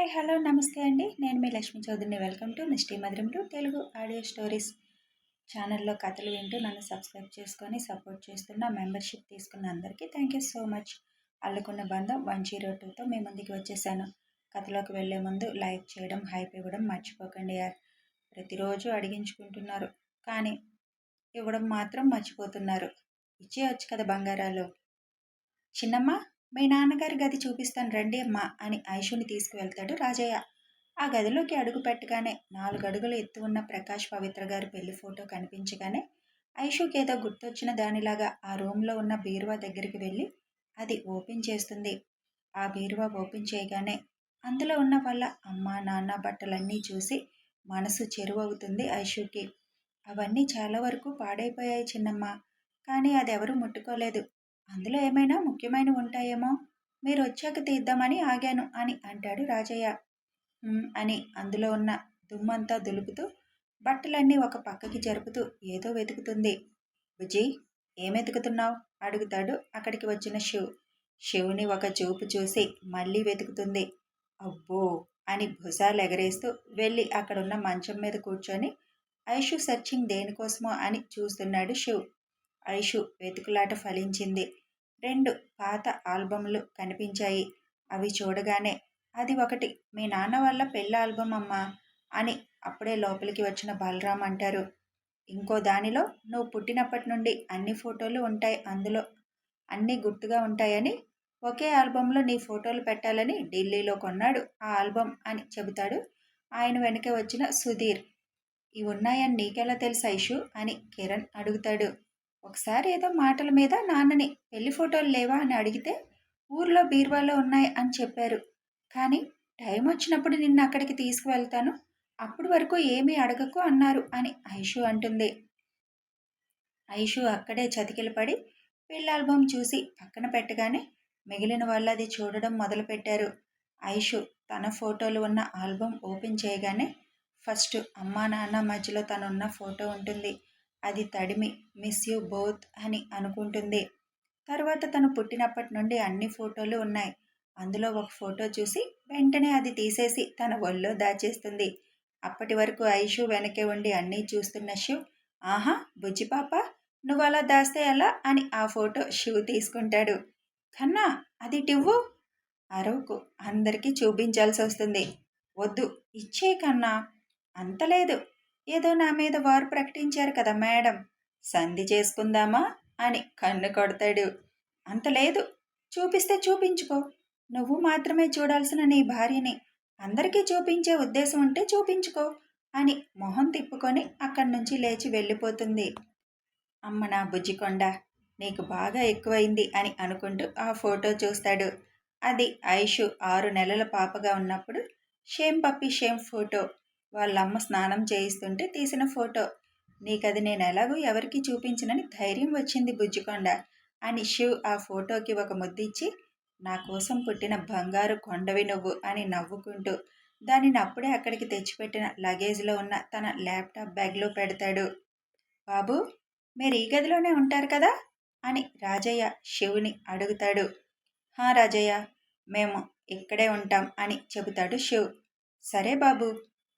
Hi hello నమస్తే అండి. నేను మీ లక్ష్మీ చౌదరిని. వెల్కమ్ టు మిస్టీ మధురంలో తెలుగు ఆడియో స్టోరీస్ ఛానల్లో కథలు వింటూ నన్ను సబ్స్క్రైబ్ చేసుకొని సపోర్ట్ చేస్తున్న మెంబర్షిప్ తీసుకున్న అందరికీ థ్యాంక్ యూ సో మచ్ అల్లుకున్న బంధం వన్ జీరో టూతో మీ ముందుకి వచ్చేసాను. కథలోకి వెళ్ళే ముందు లైక్ చేయడం హైప్ ఇవ్వడం మర్చిపోకండి యార్. ప్రతిరోజు అడిగించుకుంటున్నారు కానీ ఇవ్వడం మాత్రం మర్చిపోతున్నారు. ఇచ్చేయచ్చు కదా బంగారాలు. చిన్నమ్మ మీ నాన్నగారి గది చూపిస్తాను రండి అమ్మా అని ఐషుని తీసుకువెళ్తాడు రాజయ్య. ఆ గదిలోకి అడుగు పెట్టగానే నాలుగు అడుగులు ఎత్తు ఉన్న ప్రకాష్ పవిత్ర గారి పెళ్ళి ఫోటో కనిపించగానే ఐషుకి ఏదో గుర్తొచ్చిన దానిలాగా ఆ రూమ్లో ఉన్న బీరువా దగ్గరికి వెళ్ళి అది ఓపెన్ చేస్తుంది. ఆ బీరువా ఓపెన్ చేయగానే అందులో ఉన్న వాళ్ళ అమ్మ నాన్న బట్టలన్నీ చూసి మనసు చెరువవుతుంది ఐషుకి. అవన్నీ చాలా వరకు పాడైపోయాయి చిన్నమ్మ. కానీ అది ఎవరు ముట్టుకోలేదు. అందులో ఏమైనా ముఖ్యమైనవి ఉంటాయేమో? మీరు వచ్చాక తీద్దామని ఆగాను అని అంటాడు రాజయ్య. అని అందులో ఉన్న దుమ్మంతా దులుపుతూ బట్టలన్నీ ఒక పక్కకి జరుపుతూ ఏదో వెతుకుతుంది. బుజ్జి ఏం వెతుకుతున్నావు? అడుగుతాడు అక్కడికి వచ్చిన శివ్. శివుని ఒక చూపు చూసి మళ్ళీ వెతుకుతుంది. అబ్బో! అని భుజాలు ఎగరేస్తూ వెళ్ళి అక్కడున్న మంచం మీద కూర్చొని ఐషు సెర్చింగ్ దేనికోసమో అని చూస్తున్నాడు శివ్. ఐషు వెతుకులాట ఫలించింది. రెండు పాత ఆల్బమ్లు కనిపించాయి. అవి చూడగానే అది ఒకటి మీ నాన్న వల్ల పెళ్ళి ఆల్బమ్ అమ్మా అని అప్పుడే లోపలికి వచ్చిన బలరాం అంటారు. ఇంకో దానిలో నువ్వు పుట్టినప్పటి నుండి అన్ని ఫోటోలు ఉంటాయి అందులో. అన్నీ గుర్తుగా ఉంటాయని ఒకే ఆల్బంలో నీ ఫోటోలు పెట్టాలని ఢిల్లీలో కొన్నాడు ఆ ఆల్బమ్ అని చెబుతాడు ఆయన వెనుక వచ్చిన సుధీర్. ఇవి ఉన్నాయని నీకెలా తెలుసు ఐషు అని కిరణ్ అడుగుతాడు. ఒకసారి ఏదో మాటల మీద నాన్నని పెళ్ళి ఫోటోలు లేవా? అని అడిగితే ఊర్లో బీర్వాలో ఉన్నాయి అని చెప్పారు. కానీ టైం వచ్చినప్పుడు నిన్ను అక్కడికి తీసుకువెళ్తాను అప్పటి వరకు ఏమీ అడగకు అన్నారు అని ఐషు అంటుంది. ఐషు అక్కడే చతికిలు పడి పెళ్ళి ఆల్బమ్ చూసి పక్కన పెట్టగానే మిగిలిన వాళ్ళు అది చూడడం మొదలుపెట్టారు ఐషు తన ఫోటోలు ఉన్న ఆల్బమ్ ఓపెన్ చేయగానే ఫస్ట్ అమ్మా నాన్న మధ్యలో తనున్న ఫోటో ఉంటుంది. అది తడిమి మిస్ యూ బోత్ అని అనుకుంటుంది. తర్వాత తను పుట్టినప్పటి నుండి అన్ని ఫోటోలు ఉన్నాయి. అందులో ఒక ఫోటో చూసి వెంటనే అది తీసేసి తన ఒళ్ళో దాచేస్తుంది. అప్పటి వరకు ఐషు వెనకే ఉండి అన్నీ చూస్తున్న శివ్ ఆహా బుజ్జిపాప నువ్వు అలా దాస్తే ఎలా? అని ఆ ఫోటో శివ్ తీసుకుంటాడు. కన్నా అది టివ్వు? అరవుకు అందరికీ చూపించాల్సి వస్తుంది వద్దు ఇచ్చే కన్నా. అంతలేదు ఏదో నా మీద వారు ప్రకటించారు కదా మేడం. సంధి చేసుకుందామా? అని కన్ను కొడతాడు. అంత లేదు. చూపిస్తే చూపించుకో. నువ్వు మాత్రమే చూడాల్సిన నీ భార్యని. అందరికీ చూపించే ఉద్దేశం ఉంటే చూపించుకో అని మొహం తిప్పుకొని అక్కడి నుంచి లేచి వెళ్ళిపోతుంది. అమ్మ నా బుజ్జికొండ నీకు బాగా ఎక్కువైంది అని అనుకుంటూ ఆ ఫోటో చూస్తాడు. అది ఐషు ఆరు నెలల పాపగా ఉన్నప్పుడు షేమ్ పప్పి షేమ్ ఫోటో. వాళ్ళమ్మ స్నానం చేయిస్తుంటే తీసిన ఫోటో. నీకది నేను ఎలాగో ఎవరికి చూపించనని ధైర్యం వచ్చింది బుజ్జికొండ. అని శివ్ ఆ ఫోటోకి ఒక ముద్దిచ్చి నా కోసం పుట్టిన బంగారు కొండవి నువ్వు అని నవ్వుకుంటూ దానిని అప్పుడే అక్కడికి తెచ్చిపెట్టిన లగేజ్లో ఉన్న తన ల్యాప్టాప్ బ్యాగ్లో పెడతాడు. బాబు మీరు ఈ గదిలోనే ఉంటారు కదా అని రాజయ్య శివుని అడుగుతాడు. హా రాజయ్య మేము ఇక్కడే ఉంటాం అని చెబుతాడు శివ్. సరే బాబు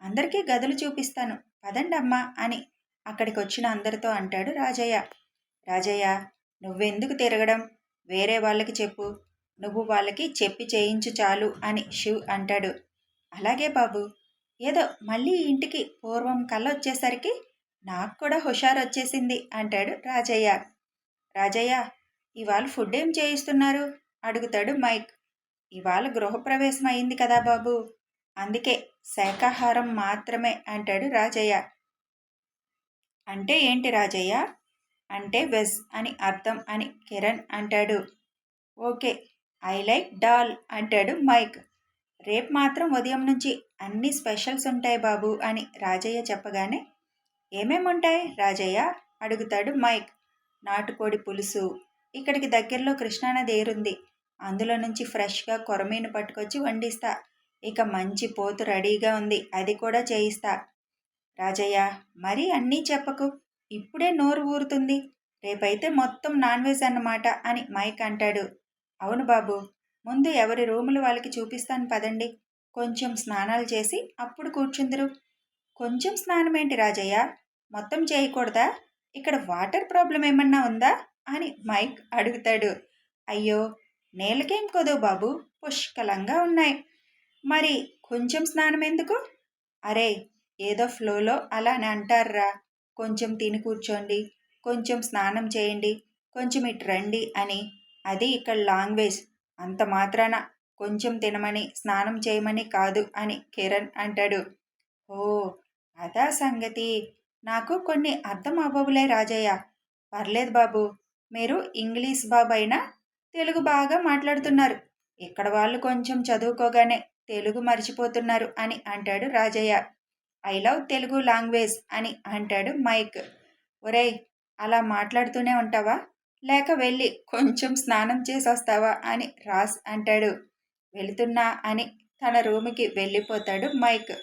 అందరికీ గదులు చూపిస్తాను. పదండమ్మా అని అక్కడికి వచ్చిన అందరితో అంటాడు రాజయ్య. రాజయ్య నువ్వెందుకు తిరగడం? వేరే వాళ్ళకి చెప్పు. నువ్వు వాళ్ళకి చెప్పి చేయించు చాలు అని శివ్ అంటాడు. అలాగే బాబు ఏదో మళ్ళీ ఇంటికి పూర్వం కళ్ళ వచ్చేసరికి నాకు కూడా హుషారు వచ్చేసింది అంటాడు రాజయ్య. రాజయ్య ఇవాళ ఫుడ్ ఏం చేయిస్తున్నారు? అడుగుతాడు మైక్. ఇవాళ గృహప్రవేశం అయింది కదా బాబు. అందుకే శాకాహారం మాత్రమే అంటాడు రాజయ్య. అంటే ఏంటి రాజయ్య? అంటే వెజ్ అని అర్థం అని కిరణ్ అంటాడు. ఓకే ఐ లైక్ డాల్ అంటాడు మైక్. రేపు మాత్రం ఉదయం నుంచి అన్ని స్పెషల్స్ ఉంటాయి బాబు అని రాజయ్య చెప్పగానే ఏమేమి ఉంటాయి రాజయ్య? అడుగుతాడు మైక్. నాటుకోడి పులుసు. ఇక్కడికి దగ్గరలో కృష్ణానది ఏరుంది. అందులో నుంచి ఫ్రెష్గా కొరమీను పట్టుకొచ్చి వండిస్తా. ఇక మంచి పోతు రెడీగా ఉంది. అది కూడా చేయిస్తా. రాజయ్య మరీ అన్నీ చెప్పకు. ఇప్పుడే నోరు ఊరుతుంది. రేపైతే మొత్తం నాన్ వెజ్ అన్నమాట అని మైక్ అంటాడు. అవును బాబు ముందు ఎవరి రూములు వాళ్ళకి చూపిస్తాను పదండి. కొంచెం స్నానాలు చేసి అప్పుడు కూర్చుందరు. కొంచెం స్నానం ఏంటి రాజయ్య? మొత్తం చేయకూడదా? ఇక్కడ వాటర్ ప్రాబ్లం ఏమన్నా ఉందా? అని మైక్ అడుగుతాడు. అయ్యో నేలకేం కొదో బాబు. పుష్కలంగా ఉన్నాయి. మరి కొంచెం స్నానం ఎందుకు అరే ఏదో ఫ్లోలో అలా అని అంటారా కొంచెం తిని కూర్చోండి కొంచెం స్నానం చేయండి కొంచెం ఇటు రండి అని. అది ఇక్కడ లాంగ్వేజ్. అంత మాత్రాన కొంచెం తినమని స్నానం చేయమని కాదు అని కిరణ్ అంటాడు. ఓ అదా సంగతి. నాకు కొన్ని అర్థం అవ్వవులే రాజయ్య. పర్లేదు బాబు మీరు ఇంగ్లీష్ బాబు అయినా తెలుగు బాగా మాట్లాడుతున్నారు. ఇక్కడ వాళ్ళు కొంచెం చదువుకోగానే తెలుగు మర్చిపోతున్నారు అని అంటాడు Rajayya. I love Telugu language అని అంటాడు మైక్. ఒరేయ్ అలా మాట్లాడుతూనే ఉంటావా? లేక వెళ్ళి కొంచెం స్నానం చేసి వస్తావా అని రాస్ అంటాడు. వెళుతున్నా అని తన రూమ్కి వెళ్ళిపోతాడు మైక్.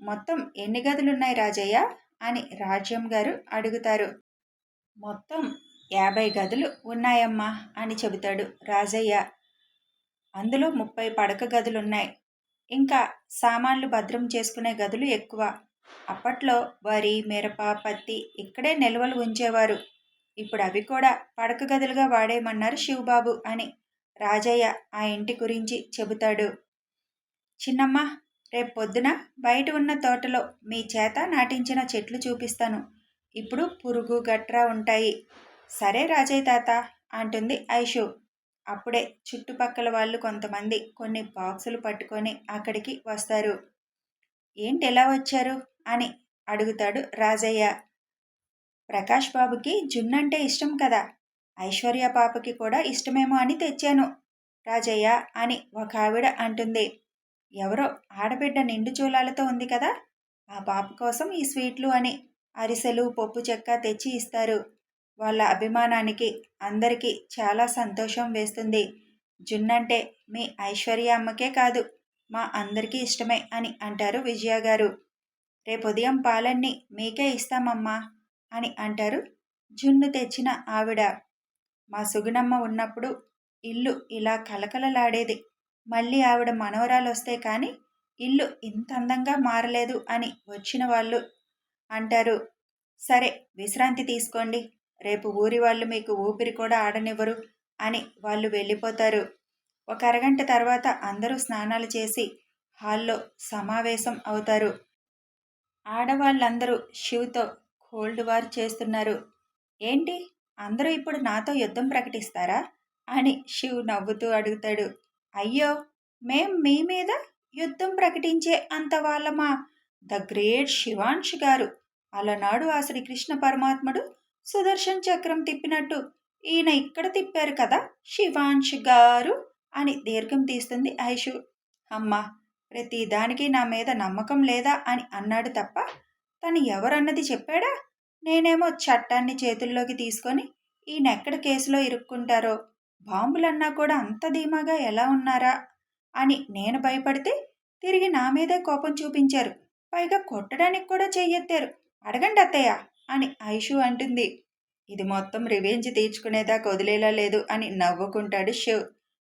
మొత్తం ఎన్ని గదులున్నాయి రాజయ్య? అని రాజ్యం గారు అడుగుతారు. మొత్తం యాభై గదులు ఉన్నాయమ్మా అని చెబుతాడు రాజయ్య. అందులో ముప్పై పడక గదులున్నాయి. ఇంకా సామాన్లు భద్రం చేసుకునే గదులు ఎక్కువ. అప్పట్లో వరి మిరప పత్తి ఇక్కడే నిల్వలు ఉంచేవారు. ఇప్పుడు అవి కూడా పడక గదులుగా వాడేయమన్నారు శివబాబు అని రాజయ్య ఆ ఇంటి గురించి చెబుతాడు. చిన్నమ్మ రేపు పొద్దున బయట ఉన్న తోటలో మీ చేత నాటించిన చెట్లు చూపిస్తాను. ఇప్పుడు పురుగు గట్రా ఉంటాయి. సరే రాజయ్య తాత అంటుంది ఐషు. అప్పుడే చుట్టుపక్కల వాళ్ళు కొంతమంది కొన్ని బాక్సులు పట్టుకొని అక్కడికి వస్తారు. ఏంటి ఎలా వచ్చారు? అని అడుగుతాడు రాజయ్య. ప్రకాష్ బాబుకి జున్నంటే ఇష్టం కదా. ఐశ్వర్య పాపకి కూడా ఇష్టమేమో అని తెచ్చాను రాజయ్య అని ఒక ఆవిడ అంటుంది. ఎవరో ఆడబిడ్డ నిండు చూలాలతో ఉంది కదా. ఆ పాప కోసం ఈ స్వీట్లు అని అరిసెలు పప్పు చెక్క తెచ్చి ఇస్తారు. వాళ్ళ అభిమానానికి అందరికీ చాలా సంతోషం వేస్తుంది. జున్నంటే మీ ఐశ్వర్య అమ్మకే కాదు మా అందరికీ ఇష్టమే అని అంటారు విజయ గారు. రేపు ఉదయం పాలన్నీ మీకే ఇస్తామమ్మా అని అంటారు జున్ను తెచ్చిన ఆవిడ. మా సుగుణమ్మ ఉన్నప్పుడు ఇల్లు ఇలా కలకలలాడేది మళ్ళీ ఆవిడ మనవరాలు వస్తే కానీ ఇల్లు ఇంత అందంగా మారలేదు అని వచ్చిన వాళ్ళు అంటారు. సరే విశ్రాంతి తీసుకోండి రేపు ఊరి వాళ్ళు మీకు ఊపిరి కూడా ఆడనివ్వరు అని వాళ్ళు వెళ్ళిపోతారు. ఒక అరగంట తర్వాత అందరూ స్నానాలు చేసి హాల్లో సమావేశం అవుతారు. ఆడవాళ్ళందరూ శివ్తో కోల్డ్ వార్ చేస్తున్నారు. ఏంటి? అందరూ ఇప్పుడు నాతో యుద్ధం ప్రకటిస్తారా? అని శివ్ నవ్వుతూ అడుగుతాడు. అయ్యో! మేం మీ మీద యుద్ధం ప్రకటించే అంత వాళ్ళమా? ద గ్రేట్ శివాంష్ గారు! అలనాడు ఆ శ్రీకృష్ణ పరమాత్ముడు సుదర్శన్ చక్రం తిప్పినట్టు. ఈయన ఇక్కడ తిప్పారు కదా శివాంష్ గారు అని దీర్ఘం తీస్తుంది ఐషు. అమ్మా ప్రతి దానికి నా మీద నమ్మకం లేదా అని అన్నాడు తప్ప తను ఎవరన్నది చెప్పాడా? నేనేమో చట్టాన్ని చేతుల్లోకి తీసుకొని ఈయన ఎక్కడ కేసులో ఇరుక్కుంటారో బాంబులన్నా కూడా అంత ధీమాగా ఎలా ఉన్నారా అని నేను భయపడితే తిరిగి నా మీదే కోపం చూపించారు. పైగా కొట్టడానికి కూడా చెయ్యెత్తారు. అడగండి అత్తయ్య. అని ఐషు అంటుంది. ఇది మొత్తం రివెంజ్ తీర్చుకునేదాకా వదిలేలా లేదు అని నవ్వుకుంటాడు శివ్.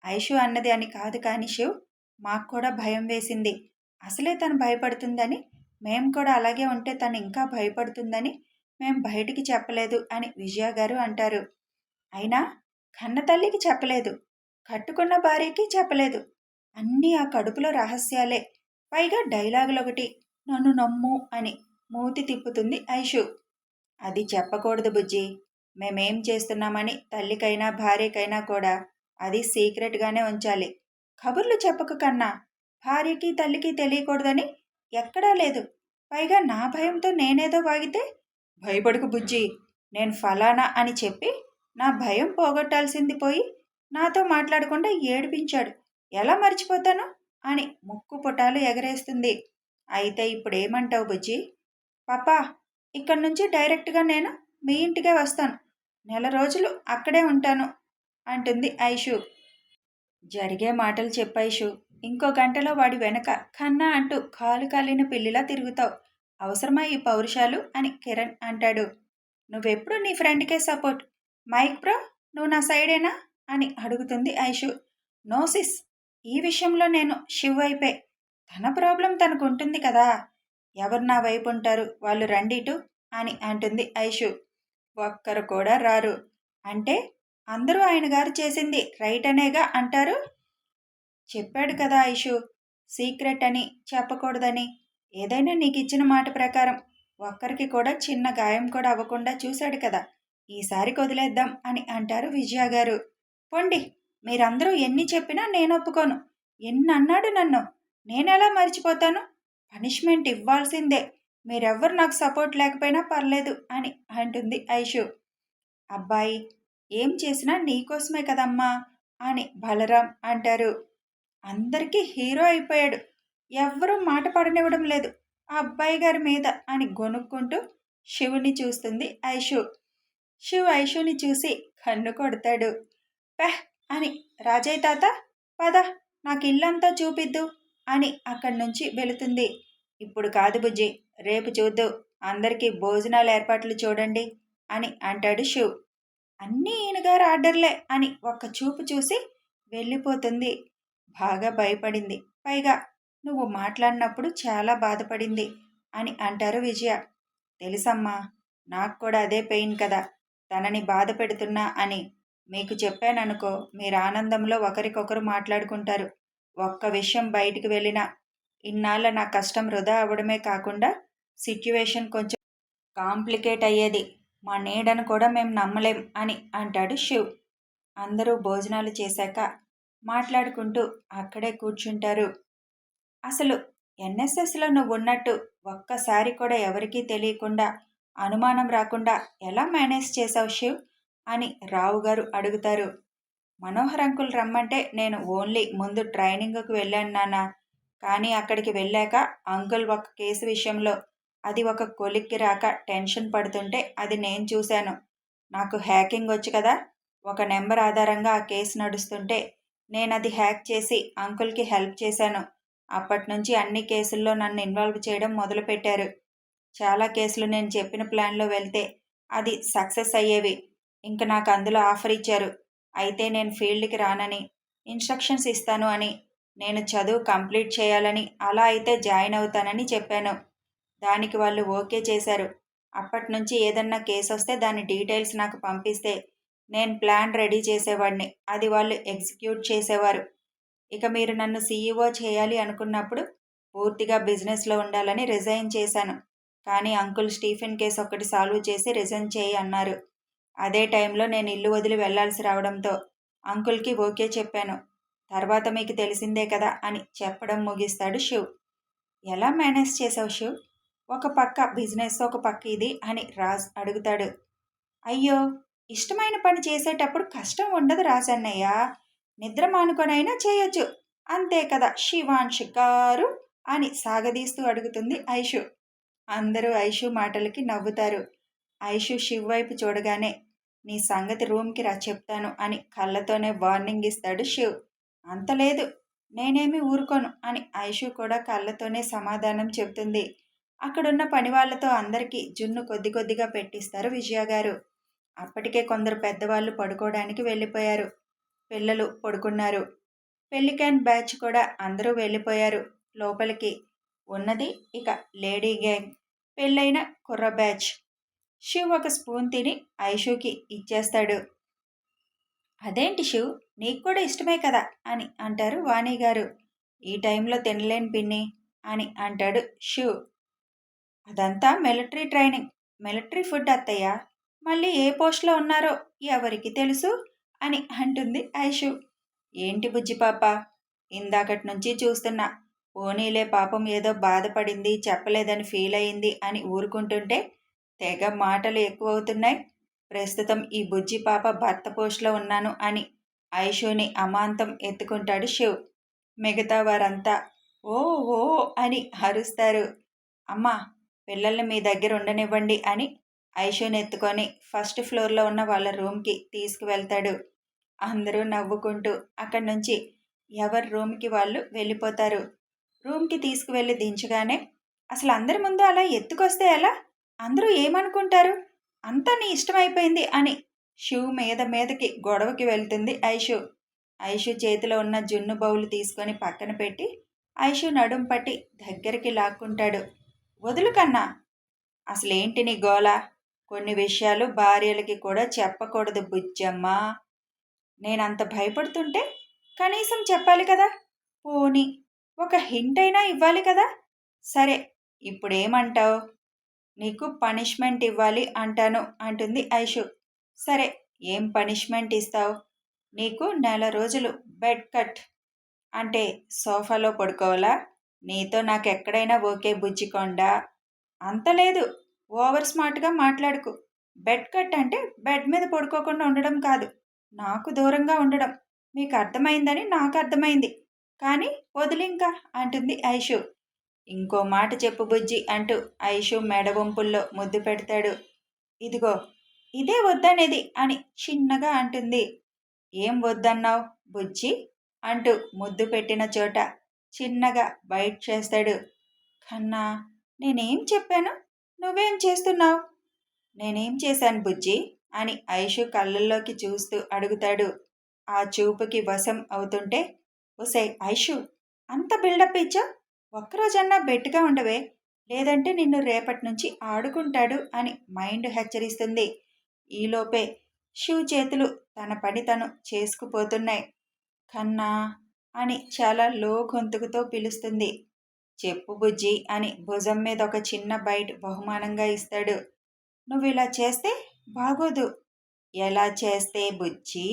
ఐషు అన్నది అని కాదు కానీ శివ్ మాకు కూడా భయం వేసింది. అసలే తను భయపడుతుందని మేము కూడా అలాగే ఉంటే తను ఇంకా భయపడుతుందని మేం బయటికి చెప్పలేదు అని విజయ గారు అంటారు. అయినా కన్న తల్లికి చెప్పలేదు కట్టుకున్న భార్యకి చెప్పలేదు. అన్నీ ఆ కడుపులో రహస్యాలే. పైగా డైలాగులు ఒకటి నన్ను నమ్ము అని మూతి తిప్పుతుంది ఐషు. అది చెప్పకూడదు బుజ్జి. మేమేం చేస్తున్నామని తల్లికైనా భార్యకైనా కూడా అది సీక్రెట్గానే ఉంచాలి. కబుర్లు చెప్పక కన్నా. భార్యకి తల్లికి తెలియకూడదని ఎక్కడా లేదు. పైగా నా భయంతో నేనేదో వాగితే? భయపడుకు బుజ్జి. నేను ఫలానా అని చెప్పి నా భయం పోగొట్టాల్సింది పోయి నాతో మాట్లాడకుండా ఏడిపించాడు. ఎలా మర్చిపోతాను? అని ముక్కు పుటాలు ఎగరేస్తుంది. అయితే ఇప్పుడు ఏమంటావు బుజ్జి? పాపా ఇక్కడి నుంచి డైరెక్ట్గా నేను మీ ఇంటికే వస్తాను. నెల రోజులు అక్కడే ఉంటాను అంటుంది ఐషు. జరిగే మాటలు చెప్పైషు ఇంకో గంటలో వాడి వెనక కన్నా అంటూ కాలు కాలిన పిల్లిలా తిరుగుతావు. అవసరమా ఈ పౌరుషాలు? అని కిరణ్ అంటాడు. నువ్వెప్పుడు నీ ఫ్రెండ్కే సపోర్ట్? మైక్ బ్రో నువ్వు నా సైడేనా? అని అడుగుతుంది ఐషు. నోసిస్ ఈ విషయంలో నేను షివ్ అయిపోయి తన ప్రాబ్లం తనకు ఉంటుంది కదా. ఎవరు నా వైపు ఉంటారు? వాళ్ళు రండి ఇటు అని అంటుంది ఐషు. ఒక్కరు కూడా రారు. అంటే అందరూ ఆయన గారు చేసింది రైట్ అనేగా అంటారు? చెప్పాడు కదా ఐషు. సీక్రెట్ అని చెప్పకూడదని. ఏదైనా నీకు ఇచ్చిన మాట ప్రకారం. ఒక్కరికి కూడా చిన్న గాయం కూడా అవ్వకుండా చూశాడు కదా. ఈసారి వదిలేద్దాం అని అంటారు విజయ గారు. పొండి. మీరందరూ ఎన్ని చెప్పినా నేను ఒప్పుకోను. ఎన్ని అన్నాడు నన్ను? నేనెలా మర్చిపోతాను? పనిష్మెంట్ ఇవ్వాల్సిందే. మీరెవ్వరు నాకు సపోర్ట్ లేకపోయినా పర్లేదు అని అంటుంది ఐషు. అబ్బాయి ఏం చేసినా నీకోసమే కదమ్మా అని బలరాం అంటారు. అందరికీ హీరో అయిపోయాడు. ఎవ్వరూ మాట పడనివ్వడం లేదు. ఆ అబ్బాయి గారి మీద అని గొనుక్కుంటూ శివుని చూస్తుంది ఐషు. శివ్ ఐషుని చూసి కన్ను కొడతాడు. పెహ్ అని రాజయ్య తాత పద నాకు ఇల్లంతా చూపిద్దు అని అక్కడి నుంచి వెళుతుంది. ఇప్పుడు కాదు బుజ్జి రేపు చూద్దు. అందరికీ భోజనాల ఏర్పాట్లు చూడండి అని అంటాడు శివ్. అన్నీ ఈయనగారు ఆర్డర్లే అని ఒక్క చూపు చూసి వెళ్ళిపోతుంది. బాగా భయపడింది. పైగా నువ్వు మాట్లాడినప్పుడు చాలా బాధపడింది అని అంటారు విజయ. తెలుసమ్మా నాకు కూడా అదే పెయిన్ కదా. తనని బాధ పెడుతున్నా అని మీకు చెప్పాననుకో మీరు ఆనందంలో ఒకరికొకరు మాట్లాడుకుంటారు. ఒక్క విషయం బయటికి వెళ్ళినా ఇన్నాళ్ళ నా కష్టం వృధా అవ్వడమే కాకుండా సిచ్యువేషన్ కొంచెం కాంప్లికేట్ అయ్యేది. మా నీడను కూడా మేము నమ్మలేం అని అంటాడు శివ్. అందరూ భోజనాలు చేశాక మాట్లాడుకుంటూ అక్కడే కూర్చుంటారు. అసలు ఎన్ఎస్ఎస్లో నువ్వు ఉన్నట్టు ఒక్కసారి కూడా ఎవరికీ తెలియకుండా అనుమానం రాకుండా ఎలా మేనేజ్ చేశావు శివ్? అని రావు గారు అడుగుతారు. మనోహర్ అంకుల్ రమ్మంటే నేను ఓన్లీ ముందు ట్రైనింగ్కి వెళ్ళాను నాన్న. కానీ అక్కడికి వెళ్ళాక అంకుల్ ఒక కేసు విషయంలో అది ఒక కొలిక్కి రాక టెన్షన్ పడుతుంటే అది నేను చూశాను. నాకు హ్యాకింగ్ వచ్చు కదా? ఒక నెంబర్ ఆధారంగా ఆ కేసు నడుస్తుంటే నేను అది హ్యాక్ చేసి అంకుల్కి హెల్ప్ చేశాను. అప్పటి నుంచి అన్ని కేసుల్లో నన్ను ఇన్వాల్వ్ చేయడం మొదలుపెట్టారు. చాలా కేసులు నేను చెప్పిన ప్లాన్లో వెళ్తే అది సక్సెస్ అయ్యేవి. ఇంకా నాకు అందులో ఆఫర్ ఇచ్చారు. అయితే నేను ఫీల్డ్కి రానని ఇన్స్ట్రక్షన్స్ ఇస్తాను అని నేను చదువు కంప్లీట్ చేయాలని అలా అయితే జాయిన్ అవుతానని చెప్పాను. దానికి వాళ్ళు ఓకే చేశారు. అప్పటి నుంచి ఏదన్నా కేసు వస్తే దాని డీటెయిల్స్ నాకు పంపిస్తే నేను ప్లాన్ రెడీ చేసేవాడిని. అది వాళ్ళు ఎగ్జిక్యూట్ చేసేవారు. ఇక మీరు నన్ను సీఈఓ చేయాలి అనుకున్నప్పుడు పూర్తిగా బిజినెస్లో ఉండాలని రిజైన్ చేశాను. కానీ అంకుల్ స్టీఫెన్ కేసు ఒకటి సాల్వ్ చేసి రిజైన్ చేయి అన్నారు. అదే టైంలో నేను ఇల్లు వదిలి వెళ్ళాల్సి రావడంతో అంకుల్కి ఓకే చెప్పాను. తర్వాత మీకు తెలిసిందే కదా అని చెప్పడం ముగిస్తాడు శివ్. ఎలా మేనేజ్ చేసావు శివ్? ఒక పక్క బిజినెస్ ఒక పక్క ఇది అని రాజ్ అడుగుతాడు. అయ్యో ఇష్టమైన పని చేసేటప్పుడు కష్టం ఉండదు రాజన్నయ్య. నిద్ర మానుకొనైనా చేయొచ్చు. అంతే కదా శివాంశ్ గారు అని సాగదీస్తూ అడుగుతుంది ఐషు. అందరూ ఐషు మాటలకి నవ్వుతారు. ఐషు శివ్ వైపు చూడగానే నీ సంగతి రూమ్కి రా చెప్తాను అని కళ్ళతోనే వార్నింగ్ ఇస్తాడు శివ్. అంత లేదు. నేనేమి ఊరుకోను అని ఐషు కూడా కళ్ళతోనే సమాధానం చెబుతుంది. అక్కడున్న పని వాళ్ళతో అందరికీ జున్ను కొద్ది కొద్దిగా పెట్టిస్తారు విజయ గారు. అప్పటికే కొందరు పెద్దవాళ్ళు పడుకోవడానికి వెళ్ళిపోయారు. పిల్లలు పడుకున్నారు. పెళ్ళికాన్ బ్యాచ్ కూడా అందరూ వెళ్ళిపోయారు లోపలికి. ఉన్నది ఇక లేడీ గ్యాంగ్. పెళ్ళైన కుర్ర బ్యాచ్. శివ్ ఒక స్పూన్ తిని ఐషుకి ఇచ్చేస్తాడు. అదేంటి శివ్? నీకు కూడా ఇష్టమే కదా? అని అంటారు వాణి గారు. ఈ టైంలో తినలేని పిన్ని అని అంటాడు శివ్. అదంతా మిలిటరీ ట్రైనింగ్. మిలిటరీ ఫుడ్ అత్తయ్య. మళ్ళీ ఏ పోస్ట్లో ఉన్నారో ఎవరికి తెలుసు? అని అంటుంది ఐషు. ఏంటి బుజ్జి పాప? ఇందాకటి నుంచి చూస్తున్నా. పోనీలే పాపం ఏదో బాధపడింది చెప్పలేదని ఫీల్ అయింది అని ఊరుకుంటుంటే తెగ మాటలు ఎక్కువ అవుతున్నాయి ప్రస్తుతం ఈ బుజ్జి పాప భర్త పోస్ట్లో ఉన్నాను అని ఐషుని అమాంతం ఎత్తుకుంటాడు శివ్. మిగతా వారంతా ఓ ఓ అని హరుస్తారు. అమ్మా పిల్లల్ని మీ దగ్గర ఉండనివ్వండి అని ఐషుని ఎత్తుకొని ఫస్ట్ ఫ్లోర్లో ఉన్న వాళ్ళ రూమ్కి తీసుకువెళ్తాడు. అందరూ నవ్వుకుంటూ అక్కడి నుంచి ఎవరి రూమ్కి వాళ్ళు వెళ్ళిపోతారు. రూమ్కి తీసుకువెళ్ళి దించగానే అసలు అందరి ముందు అలా ఎత్తుకొస్తే ఎలా? అందరూ ఏమనుకుంటారు? అంతా నీ ఇష్టమైపోయింది అని షూ మీద మీదకి గొడవకి వెళ్తుంది ఐషు. ఐషు చేతిలో ఉన్న జున్ను బౌలు తీసుకొని పక్కన పెట్టి ఐషు నడుం పట్టి దగ్గరికి లాక్కుంటాడు. వదులు కన్నా అసలేంటి నీ గోల? కొన్ని విషయాలు భార్యలకి కూడా చెప్పకూడదు బుజ్జమ్మ. నేనంత భయపడుతుంటే కనీసం చెప్పాలి కదా? పోని ఒక హింట్ అయినా ఇవ్వాలి కదా? సరే ఇప్పుడేమంటావు? నీకు పనిష్మెంట్ ఇవ్వాలి అంటాను అంటుంది ఐషు. సరే ఏం పనిష్మెంట్ ఇస్తావు? నీకు నెల రోజులు బెడ్ కట్. అంటే సోఫాలో పడుకోవాలా? నీతో నాకు ఎక్కడైనా ఓకే బుజ్జికొండా? అంత లేదు ఓవర్ స్మార్ట్గా మాట్లాడుకు. బెడ్ కట్ అంటే బెడ్ మీద పడుకోకుండా ఉండడం కాదు నాకు దూరంగా ఉండడం. మీకు అర్థమైందని నాకు అర్థమైంది కానీ వదిలింకా అంటుంది ఐషు. ఇంకో మాట చెప్పు బుజ్జి అంటూ ఐషు మెడవంపుల్లో ముద్దు పెడతాడు. ఇదిగో ఇదే వద్దనేది అని చిన్నగా అంటుంది. ఏం వద్దన్నావు బుజ్జి అంటూ ముద్దు పెట్టిన చోట చిన్నగా బయట చేస్తాడు. కన్నా నేనేం చెప్పాను? నువ్వేం చేస్తున్నావు? నేనేం చేశాను బుజ్జి అని ఐషు కళ్ళల్లోకి చూస్తూ అడుగుతాడు. ఆ చూపుకి వశం అవుతుంటే ఒసే ఐషు అంత బిల్డప్ ఇచ్చా ఒక్కరోజన్నా బెట్గా ఉండవే లేదంటే నిన్ను రేపటి నుంచి ఆడుకుంటాడు అని మైండ్ హెచ్చరిస్తుంది. ఈలోపే షూ చేతులు తన పని తను చేసుకుపోతున్నాయి. కన్నా అని చాలా లో గొంతుకుతో పిలుస్తుంది. చెప్పు బుజ్జి అని భుజం మీద ఒక చిన్న బైట్ బహుమానంగా ఇస్తాడు. నువ్వు ఇలా చేస్తే బాగోదు. ఎలా చేస్తే బుజ్జి?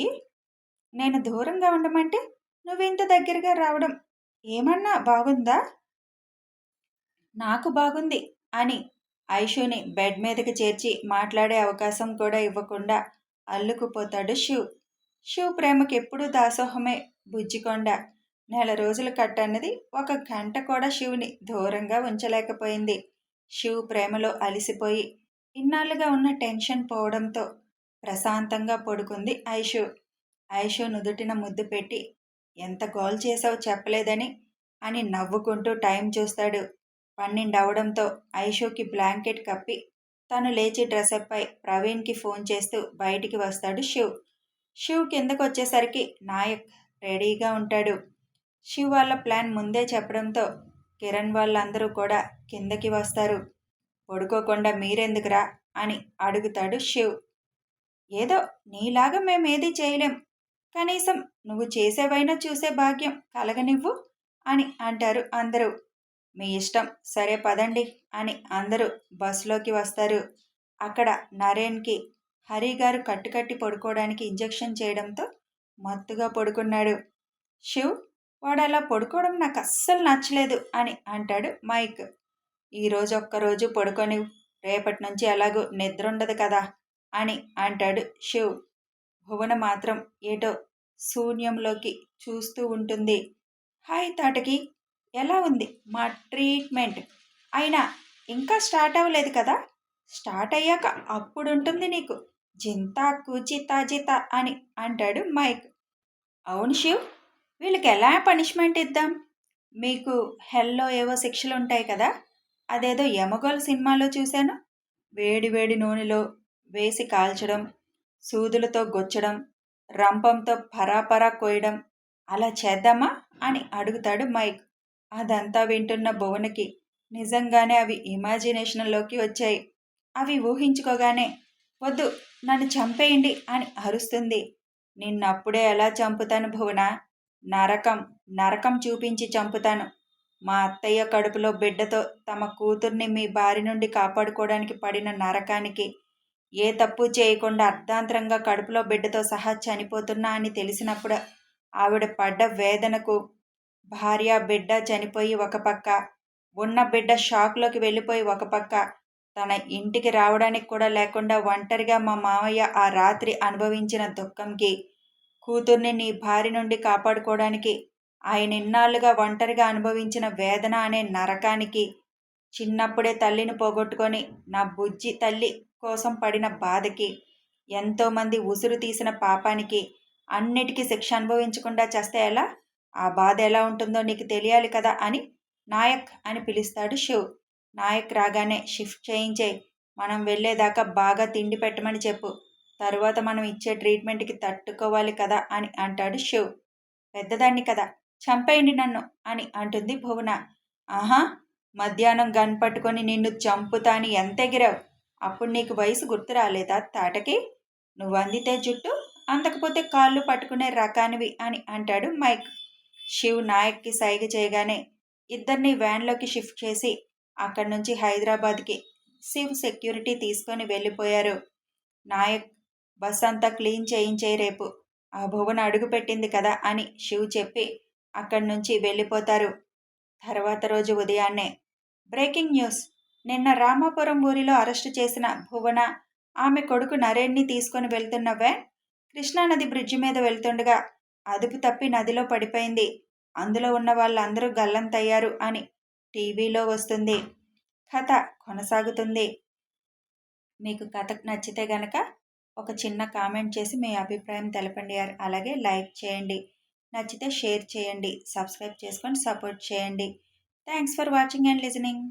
నేను దూరంగా ఉండమంటే నువ్వు ఇంత దగ్గరగా రావడం ఏమన్నా బాగుందా? నాకు బాగుంది అని ఐషుని బెడ్ మీదకి చేర్చి మాట్లాడే అవకాశం కూడా ఇవ్వకుండా అల్లుకుపోతాడు శివ్. శివ్ ప్రేమకి ఎప్పుడూ దాసోహమే బుజ్జికొండ. నెల రోజులు కట్టన్నది ఒక గంట కూడా శివుని దూరంగా ఉంచలేకపోయింది. శివ్ ప్రేమలో అలిసిపోయి ఇన్నాళ్ళుగా ఉన్న టెన్షన్ పోవడంతో ప్రశాంతంగా పడుకుంది ఐషు. ఐషు నుదుటిన ముద్దు పెట్టి ఎంత గోల్ చేసావు చెప్పలేదని అని నవ్వుకుంటూ టైం చూస్తాడు. పన్నెండు అవడంతో ఐషోకి బ్లాంకెట్ కప్పి తను లేచి డ్రెస్అప్పై ప్రవీణ్కి ఫోన్ చేస్తూ బయటికి వస్తాడు శివ్. శివ్ కిందకు వచ్చేసరికి నాయక్ రెడీగా ఉంటాడు. శివ్ వాళ్ళ ప్లాన్ ముందే చెప్పడంతో కిరణ్ వాళ్ళందరూ కూడా కిందకి వస్తారు. పడుకోకుండా మీరెందుకురా? అని అడుగుతాడు శివ్. ఏదో నీలాగా మేమేది చేయలేం. కనీసం నువ్వు చేసేవైనా చూసే భాగ్యం కలగనివ్వు అని అంటారు అందరూ. మీ ఇష్టం. సరే పదండి అని అందరూ బస్సులోకి వస్తారు. అక్కడ నరేన్కి హరి గారు కట్టుకట్టి పడుకోవడానికి ఇంజెక్షన్ చేయడంతో మత్తుగా పడుకున్నాడు. శివ్ వాడు అలా పడుకోవడం నాకు అస్సలు నచ్చలేదు అని అంటాడు మైక్. ఈరోజు ఒక్కరోజు పడుకొని రేపటి నుంచి ఎలాగో నిద్ర ఉండదు కదా అని అంటాడు శివ్. భువన మాత్రం ఏటో శూన్యంలోకి చూస్తూ ఉంటుంది. హాయ్ తాటకి ఎలా ఉంది? మా ట్రీట్మెంట్. అయినా ఇంకా స్టార్ట్ అవ్వలేదు కదా? స్టార్ట్ అయ్యాక అప్పుడు ఉంటుంది నీకు. జింతా కూచి తాజిత అని అంటాడు మైక్. అవును శివ్ వీళ్ళకి ఎలా పనిష్మెంట్ ఇద్దాం? మీకు హెల్లో ఏవో శిక్షలు ఉంటాయి కదా? అదేదో యమగోల్ సినిమాలో చూశాను. వేడి వేడి నూనెలో వేసి కాల్చడం సూదులతో గొచ్చడం రంపంతో పరాపరా కోయడం. అలా చేద్దామా? అని అడుగుతాడు మైక్. అదంతా వింటున్న భువనకి నిజంగానే అవి ఇమాజినేషన్లోకి వచ్చాయి. అవి ఊహించుకోగానే వద్దు నన్ను చంపేయండి అని అరుస్తుంది. నిన్నప్పుడే ఎలా చంపుతాను భువన? నరకం నరకం చూపించి చంపుతాను. మా అత్తయ్య కడుపులో బిడ్డతో తమ కూతుర్ని మీ బారి నుండి కాపాడుకోవడానికి పడిన నరకానికి ఏ తప్పు చేయకుండా అర్ధాంతరంగా కడుపులో బిడ్డతో సహా చనిపోతున్నా అని తెలిసినప్పుడు ఆవిడ పడ్డ వేదనకు భార్య బిడ్డ చనిపోయి ఒక పక్క ఉన్న బిడ్డ షాక్లోకి వెళ్ళిపోయి ఒక పక్క. తన ఇంటికి రావడానికి కూడా లేకుండా ఒంటరిగా మా మామయ్య ఆ రాత్రి అనుభవించిన దుఃఖంకి కూతుర్ని నీ భార్య నుండి కాపాడుకోవడానికి ఆయన ఇన్నాళ్ళుగా ఒంటరిగా అనుభవించిన వేదన అనే నరకానికి చిన్నప్పుడే తల్లిని పోగొట్టుకొని నా బుజ్జి తల్లి కోసం పడిన బాధకి ఎంతోమంది ఉసురు తీసిన పాపానికి అన్నిటికీ శిక్ష అనుభవించకుండా చేస్తే ఎలా? ఆ బాధ ఎలా ఉంటుందో నీకు తెలియాలి కదా అని నాయక్ అని పిలుస్తాడు శివ్. నాయక్ రాగానే షిఫ్ట్ చేయించే మనం వెళ్ళేదాకా బాగా తిండి పెట్టమని చెప్పు. తరువాత మనం ఇచ్చే ట్రీట్మెంట్కి తట్టుకోవాలి కదా అని అంటాడు శివ్. పెద్దదాన్ని కదా చంపేయండి నన్ను అని అంటుంది భువన. ఆహా మధ్యాహ్నం గన్ పట్టుకొని నిన్ను చంపుతా అని ఎంత ఎగిరావు? అప్పుడు నీకు వయసు గుర్తు రాలేదా తాటకి? నువ్వు అందితే జుట్టు అందకపోతే కాళ్ళు పట్టుకునే రకానివి అని అంటాడు మైక్. శివ్ నాయక్కి సైగ చేయగానే ఇద్దరిని వ్యాన్లోకి షిఫ్ట్ చేసి అక్కడి నుంచి హైదరాబాద్కి శివ్ సెక్యూరిటీ తీసుకొని వెళ్ళిపోయారు. నాయక్ బస్ అంతా క్లీన్ చేయించే రేపు ఆ భువన అడుగుపెట్టింది కదా అని శివ్ చెప్పి అక్కడి నుంచి వెళ్ళిపోతారు. తర్వాత రోజు ఉదయాన్నే బ్రేకింగ్ న్యూస్. నిన్న రామాపురం ఊరిలో అరెస్టు చేసిన భువన ఆమె కొడుకు నరేణ్ని తీసుకొని వెళ్తున్న వ్యాన్ కృష్ణానది బ్రిడ్జి మీద వెళ్తుండగా అదుపు తప్పి నదిలో పడిపోయింది. అందులో ఉన్న వాళ్ళందరూ గల్లంతయ్యారు అని టీవీలో వస్తుంది. కథ కొనసాగుతుంది. మీకు కథ నచ్చితే గనక ఒక చిన్న కామెంట్ చేసి మీ అభిప్రాయం తెలపండి అలాగే లైక్ చేయండి. నచ్చితే షేర్ చేయండి. సబ్స్క్రైబ్ చేసుకొని సపోర్ట్ చేయండి. Thanks for watching and listening.